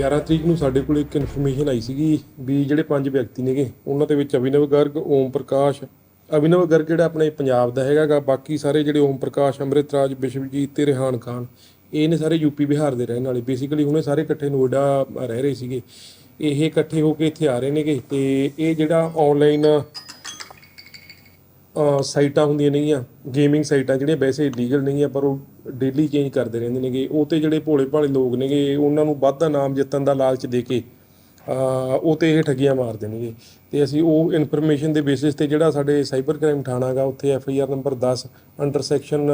11 ਤਰੀਕ ਨੂੰ ਸਾਡੇ ਕੋਲ ਇੱਕ ਇਨਫੋਰਮੇਸ਼ਨ ਆਈ ਸੀਗੀ ਵੀ ਜਿਹੜੇ ਪੰਜ ਵਿਅਕਤੀ ਨੇਗੇ, ਉਹਨਾਂ ਦੇ ਵਿੱਚ ਅਭਿਨਵ ਗਰਗ, ਓਮ ਪ੍ਰਕਾਸ਼, ਅਭਿਨਵ ਗਰਗ ਜਿਹੜਾ ਆਪਣੇ ਪੰਜਾਬ ਦਾ ਹੈਗਾਗਾ, ਬਾਕੀ ਸਾਰੇ ਜਿਹੜੇ ਓਮ ਪ੍ਰਕਾਸ਼ ਅੰਮ੍ਰਿਤਰਾਜ ਵਿਸ਼ਵਜੀਤ ਤੇ ਰਿਹਾਨ ਖਾਨ, ਇਹ ਨੇ ਸਾਰੇ ਯੂਪੀ ਬਿਹਾਰ ਦੇ ਰਹਿਣ ਵਾਲੇ। ਬੇਸਿਕਲੀ ਹੁਣੇ ਸਾਰੇ ਇਕੱਠੇ ਨੋਇਡਾ ਰਹਿ ਰਹੇ ਸੀਗੇ। ਇਹ ਇਕੱਠੇ ਹੋ ਕੇ ਇੱਥੇ ਆ ਰਹੇ ਨੇਗੇ ਤੇ ਇਹ ਜਿਹੜਾ ਆਨਲਾਈਨ ਸਾਈਟਾਂ ਹੁੰਦੀਆਂ ਨੇਗੀਆਂ ਗੇਮਿੰਗ ਸਾਈਟਾਂ ਜਿਹੜੀਆਂ ਵੈਸੇ ਲੀਗਲ ਨਹੀਂ ਆ ਪਰ ਉਹ ਡੇਲੀ ਚੇਂਜ ਕਰਦੇ ਰਹਿੰਦੇ ਨੇਗੇ। ਉਹ ਤੇ ਜਿਹੜੇ ਭੋਲੇ ਭਾਲੇ ਲੋਕ ਨੇਗੇ, ਉਹਨਾਂ ਨੂੰ ਵੱਧ ਦਾ ਨਾਮ ਜਿੱਤਣ ਦਾ ਲਾਲਚ ਦੇ ਕੇ ਉਹ ਤੇ ਇਹ ਠੱਗੀਆਂ ਮਾਰਦੇ ਨੇਗੇ। ਤੇ ਅਸੀਂ ਉਹ ਇਨਫੋਰਮੇਸ਼ਨ ਦੇ ਬੇਸਿਸ ਤੇ ਜਿਹੜਾ ਸਾਡੇ ਸਾਈਬਰ ਕ੍ਰਾਈਮ ਥਾਣਾ ਗਾ, ਉੱਥੇ F I R number 10 under section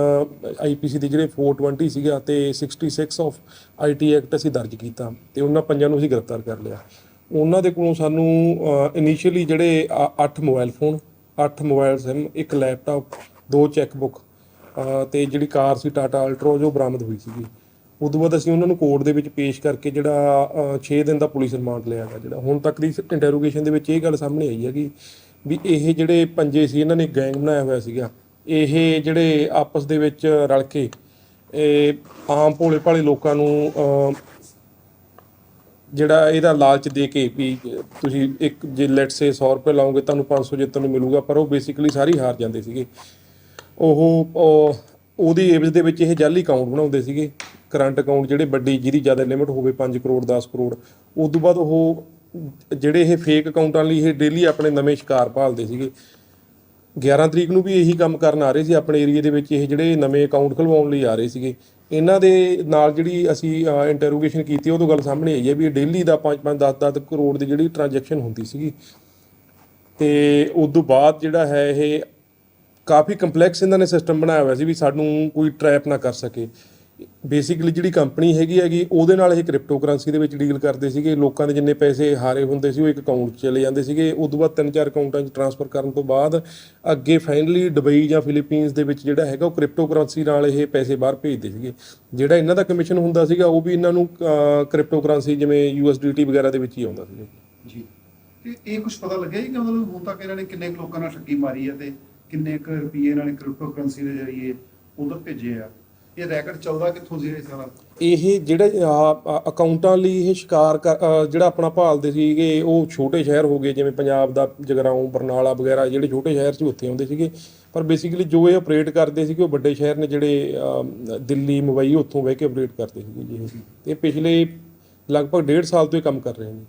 ਸੀ ਦੇ ਜਿਹੜੇ 420 ਸੀਗਾ ਤੇ 66 ਆਫ ਆਈਟੀ ਐਕਟ ਅਸੀਂ ਦਰਜ ਕੀਤਾ ਤੇ ਉਹਨਾਂ ਪੰਜਾਂ ਨੂੰ ਅਸੀਂ ਗ੍ਰਿਫਤਾਰ ਕਰ ਲਿਆ। ਉਹਨਾਂ ਦੇ ਕੋਲੋਂ ਸਾਨੂੰ ਇਨੀਸ਼ੀਅਲੀ ਜਿਹੜੇ 8 ਮੋਬਾਈਲ ਫੋਨ 8 ਮੋਬਾਈਲ ਸਿਮ ਇੱਕ ਲੈਪਟਾਪ ਦੋ ਚੈੱਕਬੁੱਕ ਤੇ ਜਿਹੜੀ ਕਾਰ ਸੀ ਟਾਟਾ ਅਲਟ੍ਰੋ ਉਹ ਬਰਾਮਦ ਹੋਈ ਸੀਗੀ। ਉਦੋਂ ਬਾਅਦ ਅਸੀਂ ਉਹਨਾਂ ਨੂੰ ਕੋਰਟ ਦੇ ਵਿੱਚ ਪੇਸ਼ ਕਰਕੇ ਜਿਹੜਾ 6 ਦਿਨ ਦਾ ਪੁਲਿਸ ਰਿਮਾਂਡ ਲਿਆ ਗਾ ਜਿਹੜਾ। ਹੁਣ ਤੱਕ ਦੀ ਇੰਟਰੋਗੇਸ਼ਨ ਦੇ ਵਿੱਚ ਇਹ ਗੱਲ ਸਾਹਮਣੇ ਆਈ ਹੈਗੀ ਵੀ ਇਹ ਜਿਹੜੇ ਪੰਜੇ ਸੀ, ਇਹਨਾਂ ਨੇ ਗੈਂਗ ਬਣਾਇਆ ਹੋਇਆ ਸੀਗਾ। ਇਹ ਜਿਹੜੇ ਆਪਸ ਦੇ ਵਿੱਚ ਰਲ ਕੇ, ਇਹ ਆਮ ਭੋਲੇ ਭਾਲੇ ਲੋਕਾਂ ਨੂੰ ਜਿਹੜਾ ਇਹਦਾ ਲਾਲਚ ਦੇ ਕੇ ਵੀ ਤੁਸੀਂ ਇੱਕ, ਜੇ ਲੈਟ ਸੇ 100 ਰੁਪਏ ਲਾਓਗੇ, ਤੁਹਾਨੂੰ 500 ਜਿੱਤਣ ਨੂੰ ਮਿਲੂਗਾ, ਪਰ ਉਹ ਬੇਸਿਕਲੀ ਸਾਰੀ ਹਾਰ ਜਾਂਦੇ ਸੀਗੇ। ਉਹ ਉਹਦੀ ਏਵਜ ਦੇ ਵਿੱਚ ਇਹ ਜਾਲੀ ਅਕਾਊਂਟ ਬਣਾਉਂਦੇ ਸੀਗੇ। ਕਰੰਟ ਅਕਾਊਂਟ ਜਿਹੜੇ ਵੱਡੀ, ਜਿਹਦੀ ਜ਼ਿਆਦਾ ਲਿਮਿਟ ਹੋਵੇ 5 ਕਰੋੜ 10 ਕਰੋੜ, ਉਸ ਤੋਂ ਬਾਅਦ ਉਹ ਜਿਹੜੇ ਇਹ ਫੇਕ ਅਕਾਊਂਟਾਂ ਲਈ ਇਹ ਡੇਲੀ ਆਪਣੇ ਨਵੇਂ ਸ਼ਿਕਾਰ ਭਾਲਦੇ ਸੀਗੇ। 11 ਤਰੀਕ ਨੂੰ ਵੀ ਇਹੀ ਕੰਮ ਕਰਨ ਆ ਰਹੇ ਸੀ, ਆਪਣੇ ਏਰੀਆ ਦੇ ਵਿੱਚ ਇਹ ਜਿਹੜੇ ਨਵੇਂ ਅਕਾਊਂਟ ਖੁਲਵਾਉਣ ਲਈ ਆ ਰਹੇ ਸੀਗੇ। ਇਹਨਾਂ ਦੇ ਨਾਲ ਜਿਹੜੀ ਅਸੀਂ ਇੰਟਰੋਗੇਸ਼ਨ ਕੀਤੀ, ਉਹ ਤੋਂ ਗੱਲ ਸਾਹਮਣੇ ਆਈ ਹੈ ਵੀ ਇਹ ਡੇਲੀ ਦਾ 5-5 10-10 ਕਰੋੜ ਦੀ ਜਿਹੜੀ ਟ੍ਰਾਂਜੈਕਸ਼ਨ ਹੁੰਦੀ ਸੀਗੀ। ਤੇ ਉਸ ਤੋਂ ਬਾਅਦ ਜਿਹੜਾ ਹੈ ਇਹ ਕਾਫੀ ਕੰਪਲੈਕਸ ਇਹਨਾਂ ਨੇ ਸਿਸਟਮ ਬਣਾਇਆ ਹੋਇਆ ਸੀ ਵੀ ਸਾਨੂੰ ਕੋਈ ਟ੍ਰੈਪ ਨਾ ਕਰ ਸਕੇ। ਬੇਸਿਕਲੀ ਜਿਹੜੀ ਕੰਪਨੀ ਹੈਗੀ ਹੈਗੀ, ਉਹਦੇ ਨਾਲ ਇਹ ਕ੍ਰਿਪਟੋ ਕਰੰਸੀ ਦੇ ਵਿੱਚ ਡੀਲ ਕਰਦੇ ਸੀਗੇ। ਲੋਕਾਂ ਦੇ ਜਿੰਨੇ ਪੈਸੇ ਹਾਰੇ ਹੁੰਦੇ ਸੀ, ਉਹ ਇੱਕ ਅਕਾਊਂਟ 'ਚ ਚਲੇ ਜਾਂਦੇ ਸੀਗੇ। ਉਸ ਤੋਂ ਬਾਅਦ ਤਿੰਨ ਚਾਰ ਅਕਾਊਂਟਾਂ 'ਚ ਟ੍ਰਾਂਸਫਰ ਕਰਨ ਤੋਂ ਬਾਅਦ ਅੱਗੇ ਫਾਈਨਲੀ ਦੁਬਈ ਜਾਂ ਫਿਲੀਪੀਨਸ ਦੇ ਵਿੱਚ ਜਿਹੜਾ ਹੈਗਾ, ਉਹ ਕ੍ਰਿਪਟੋ ਕਰੰਸੀ ਨਾਲ ਇਹ ਪੈਸੇ ਬਾਹਰ ਭੇਜਦੇ ਸੀਗੇ। ਜਿਹੜਾ ਇਹਨਾਂ ਦਾ ਕਮਿਸ਼ਨ ਹੁੰਦਾ ਸੀਗਾ, ਉਹ ਵੀ ਇਹਨਾਂ ਨੂੰ ਕ੍ਰਿਪਟੋ ਕਰੰਸੀ ਜਿਵੇਂ ਯੂਐਸਡੀਟੀ ਵਗੈਰਾ ਦੇ ਵਿੱਚ ਹੀ ਆਉਂਦਾ ਸੀਗਾ ਜੀ। ਤੇ ਇਹ ਕੁਝ ਪਤਾ ਲੱਗਿਆ ਜੀ ਕਿ ਮਤਲਬ ਹੁਣ ਤੱਕ ਇਹਨਾਂ ਨੇ ਕਿੰਨੇ ਕੁ ਲੋਕਾਂ ਨਾਲ ਠੱਗੀ ਮਾਰੀ ਹੈ ਤੇ ਕਿੰਨੇ ਕੁ ਰੁਪਏ ਇਹਨਾਂ ਕ੍ਰਿਪਟੋ ਕਰੰਸੀ ਦੇ ਜ਼ਰੀਏ ਉਧਰ ਭੇਜੇ ਆ। ਇਹ ਰੈਕਟ ਚੱਲਦਾ ਕਿੱਥੋਂ ਸੀ ਇਹ ਸਾਰਾ? ਇਹ ਜਿਹੜੇ ਅਕਾਊਂਟਾਂ ਲਈ ਇਹ ਸ਼ਿਕਾਰ ਕਰ- ਜਿਹੜਾ ਆਪਣਾ ਭਾਲਦੇ ਸੀਗੇ, ਉਹ ਛੋਟੇ ਸ਼ਹਿਰ ਹੋ ਗਏ, ਜਿਵੇਂ ਪੰਜਾਬ ਦਾ ਜਗਰਾਉਂ, ਬਰਨਾਲਾ ਵਗੈਰਾ, ਜਿਹੜੇ ਛੋਟੇ ਸ਼ਹਿਰ ਸੀ ਉੱਥੇ ਆਉਂਦੇ ਸੀਗੇ। ਪਰ ਬੇਸਿਕਲੀ ਜੋ ਇਹ ਆਪਰੇਟ ਕਰਦੇ ਸੀਗੇ, ਉਹ ਵੱਡੇ ਸ਼ਹਿਰ ਨੇ ਜਿਹੜੇ ਦਿੱਲੀ, ਮੁੰਬਈ, ਉੱਥੋਂ ਬਹਿ ਕੇ ਆਪਰੇਟ ਕਰਦੇ ਸੀਗੇ ਜੀ ਇਹ। ਤੇ ਪਿਛਲੇ ਲਗਭਗ ਡੇਢ ਸਾਲ ਤੋਂ ਇਹ ਕੰਮ ਕਰ ਰਹੇ ਨੇ।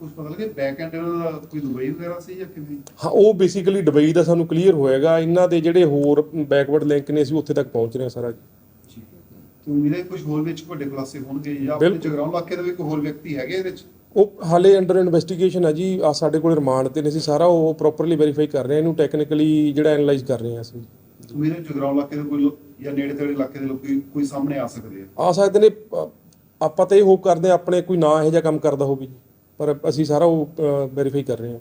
ਕੁਝ ਪਤਾ ਲੱਗਿਆ ਬੈਕ ਐਂਡ ਇਹਨਾਂ ਦਾ ਕੋਈ ਦੁਬਈ ਵਗੈਰਾ ਸੀ ਜਾਂ ਕਿਵੇਂ? ਹਾਂ ਉਹ ਬੇਸਿਕਲੀ ਦੁਬਈ ਦਾ ਸਾਨੂੰ ਕਲੀਅਰ ਹੋਏਗਾ। ਇਹਨਾਂ ਦੇ ਜਿਹੜੇ ਹੋਰ ਬੈਕਵਰਡ ਲਿੰਕ ਨੇ ਅਸੀਂ ਉੱਥੇ ਤੱਕ ਪਹੁੰਚ ਰਹੇ ਹਾਂ ਸਾਰਾ। ਜੀ ਤੇ ਉਮੀਦ ਹੈ ਕੁਝ ਹੋਰ ਵਿੱਚ ਵੱਡੇ ਖੁਲਾਸੇ ਹੋਣਗੇ ਜਾਂ ਆਪਣੇ ਬਿਲਕੁਲ। ਜਗਰਾਉਂ ਇਲਾਕੇ ਦੇ ਵੀ ਕੋਈ ਹੋਰ ਵਿਅਕਤੀ ਹੈਗੇ ਇਹਦੇ ਵਿੱਚ? ਉਹ ਹਾਲੇ ਅੰਡਰ ਇਨਵੈਸਟੀਗੇਸ਼ਨ ਹੈ ਜੀ। ਆ ਸਾਡੇ ਕੋਲ ਰਿਮਾਂਡ ਤੇ ਨੇ ਅਸੀਂ ਸਾਰਾ ਉਹ ਪ੍ਰੋਪਰਲੀ ਵੈਰੀਫਾਈ ਕਰ ਰਹੇ ਹਾਂ ਇਹਨੂੰ ਟੈਕਨੀਕਲੀ ਜਿਹੜਾ ਐਨਾਲਾਈਜ਼ ਕਰ ਰਹੇ ਹਾਂ ਅਸੀਂ। ਉਮੀਦ ਹੈ ਜਗਰਾਉਂ ਇਲਾਕੇ ਦੇ ਕੋਈ ਲੋਕ ਜਾਂ ਨੇੜੇ ਤੇੜੇ ਇਲਾਕੇ ਦੇ ਲੋਕ ਕੋਈ- ਕੋਈ ਸਾਹਮਣੇ ਆ ਸਕਦੇ ਆ। ਆ ਸਕਦੇ ਨੇ। ਅ, ਆਪਾਂ ਤਾਂ ਇਹ ਹੋਪ ਕਰਦੇ ਆਪਣੇ ਕੋਈ ਨਾ ਇਹੋ ਜਿਹਾ ਕੰਮ ਕਰਦਾ ਹੋਵੇ ਜੀ। ਪਰ ਅਸੀਂ ਸਾਰਾ ਉਹ ਵੈਰੀਫਾਈ ਕਰ ਰਹੇ ਹਾਂ।